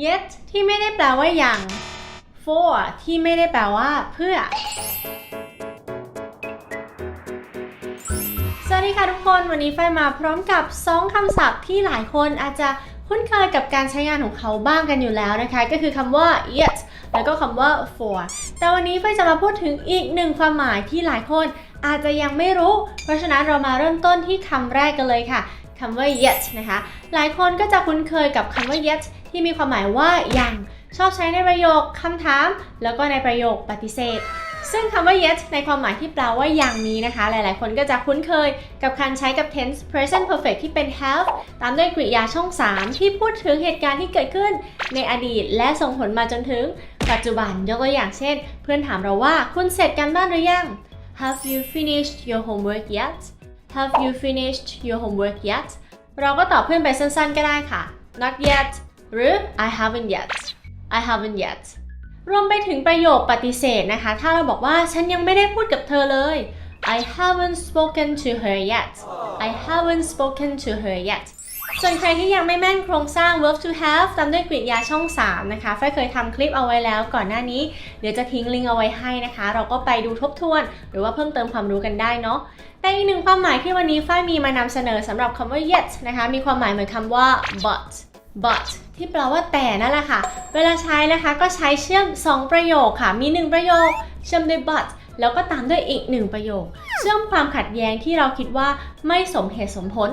yet ที่ไม่ได้แปลว่ายัง for ที่ไม่ได้แปลว่า เพื่อ สวัสดีค่ะทุกคน วันนี้ไฟมาพร้อมกับ 2 คำศัพท์ที่หลายคนอาจจะคุ้นเคยกับการใช้งานของเขาบ้างกันอยู่แล้วนะคะ ก็คือคำว่า yet แล้วก็คำว่า for แต่วันนี้ไฟจะมาพูดถึงอีกหนึ่งความหมายที่หลายคนอาจจะยังไม่รู้ เพราะฉะนั้นเรามาเริ่มต้นที่คำแรกกันเลยค่ะ คำว่า yet นะคะ หลายคนก็จะคุ้นเคยกับคำว่า yet ที่มีความหมายว่ายังชอบใช้ในประโยคคำถาม แล้วก็ในประโยคปฏิเสธ ซึ่งคำว่า yet ในความหมายที่แปลว่ายังนี้นะคะ หลายๆ คนก็จะคุ้นเคยกับการใช้กับ tense present perfect ที่เป็น have ตามด้วยกริยาช่อง 3 ที่พูดถึงเหตุการณ์ที่เกิดขึ้นในอดีต และส่งผลมาจนถึง ปัจจุบันยกตัวอย่างเช่น เพื่อนถามเราว่าคุณเสร็จกันบ้านหรือยัง Have you finished your homework yet Have you finished your homework yet เราก็ตอบเพื่อนไปสั้นๆ ก็ได้ค่ะ not yet หรือ I haven't yet I haven't yet รวมไปถึงประโยคปฏิเสธนะคะ ถ้าเราบอกว่าฉันยังไม่ได้พูดกับเธอเลย I haven't spoken to her yet I haven't spoken to her yet ส่วนใครที่ยังไม่แม่นโครงสร้าง verb to have ตามด้วยกริยาช่อง 3 นะคะฝ้ายเคยทำคลิปเอาไว้แล้วก่อนหน้านี้ เดี๋ยวจะทิ้งลิงก์เอาไว้ให้นะคะ เราก็ไปดูทบทวน หรือว่าเพิ่มเติมความรู้กันได้เนาะแต่อีกหนึ่งความหมายที่วันนี้ฝ้ายมีมานำเสนอสำหรับคำว่า yet นะคะ มีความหมายเหมือนคำว่า but but ที่แปลว่าแต่นั่นแหละค่ะ เวลาใช้นะคะก็ใช้เชื่อม 2 ประโยคค่ะ มี 1 ประโยค เชื่อมด้วย but แล้วก็ตามด้วยอีก1ประโยค เชื่อมความขัดแย้งที่เราคิดว่าไม่สมเหตุสมผล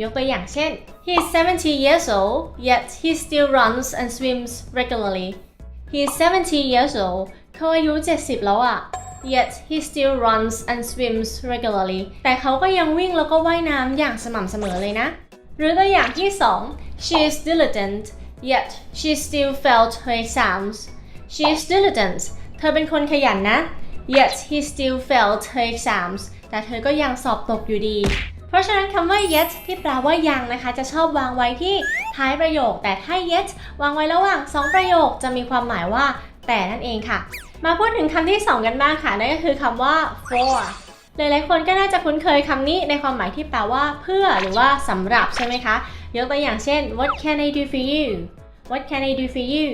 ยกตัวอย่างเช่น he's 70 years old yet he still runs and swims regularly he's 70 years old เขาอายุ 70 แล้วอะ yet he still runs and swims regularly แต่เขาก็ยังวิ่งแล้วก็ว่ายน้ำอย่างสม่ำเสมอเลยนะ หรือตัวอย่างที่ 2 she is diligent yet she still failed her exams she is diligent เธอเป็นคนขยันนะ yet he still failed her exams แต่เธอก็ยังสอบตกอยู่ดี เพราะฉะนั้นคำว่า yet ที่แปลว่ายังนะคะ จะชอบวางไว้ที่ท้ายประโยค แต่ถ้า yet วางไว้ระหว่าง 2 ประโยคจะมีความหมายว่า แต่นั่นเองค่ะ มาพูดถึงคำที่ 2 กันบ้างค่ะ นั่นก็คือคำว่า for หลายๆคนก็น่าจะคุ้นเคยคำนี้ในความหมายที่แปลว่าเพื่อหรือว่าสำหรับใช่ไหมคะ ยกตัวอย่างเช่น what can I do for you what can I do for you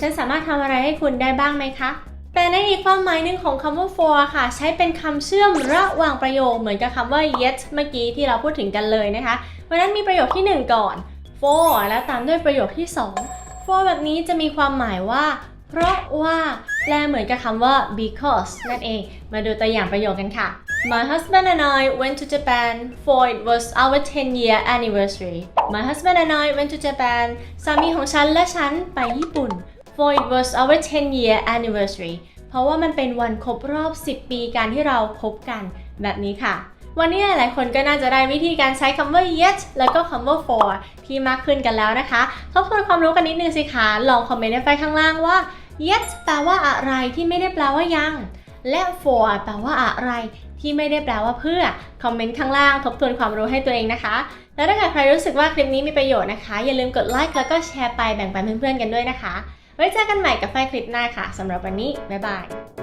ฉันสามารถทำอะไรให้คุณได้บ้างไหมคะ แต่ในอีกความหมายหนึ่งของคำว่า for ค่ะ ใช้เป็นคำเชื่อมระหว่างประโยคเหมือนกับคำว่า yet เมื่อกี้ที่เราพูดถึงกันเลยนะคะเพราะนั้นมีประโยคที่ 1 ก่อน for แล้วตามด้วยประโยคที่ 2 for แบบนี้จะมีความหมายว่า เพราะว่าแปลเหมือนกับคำว่า because นั่นเอง มาดูตัวอย่างประโยคกันค่ะ My husband and I went to Japan for it was our 10 year anniversary My husband and I went to Japan สามีของฉันและฉันไปญี่ปุ่น for it was our 10 year anniversary เพราะว่ามันเป็นวันครบรอบ 10 ปีการที่เราคบกันแบบนี้ค่ะ วันนี้หลายคนก็น่าจะได้วิธีการใช้คำว่า yet แล้วก็คำว่า for ที่มากขึ้นกันแล้วนะคะทบทวนความรู้กันนิดนึงสิคะลองคอมเมนต์ในไฟข้างล่างว่า yet แปลว่าอะไรที่ไม่ได้แปลว่ายัง และ for แปลว่าอะไรที่ไม่ได้แปลว่าเพื่อ คอมเมนต์ข้างล่างทบทวนความรู้ให้ตัวเองนะคะ แล้วถ้าเกิดใครรู้สึกว่าคลิปนี้มีประโยชน์นะคะ อย่าลืมกดไลค์แล้วก็แชร์ไปแบ่งปันเพื่อนๆกันด้วยนะคะ ไว้เจอกันใหม่กับไฟคลิปหน้าค่ะสำหรับวันนี้บ๊ายบาย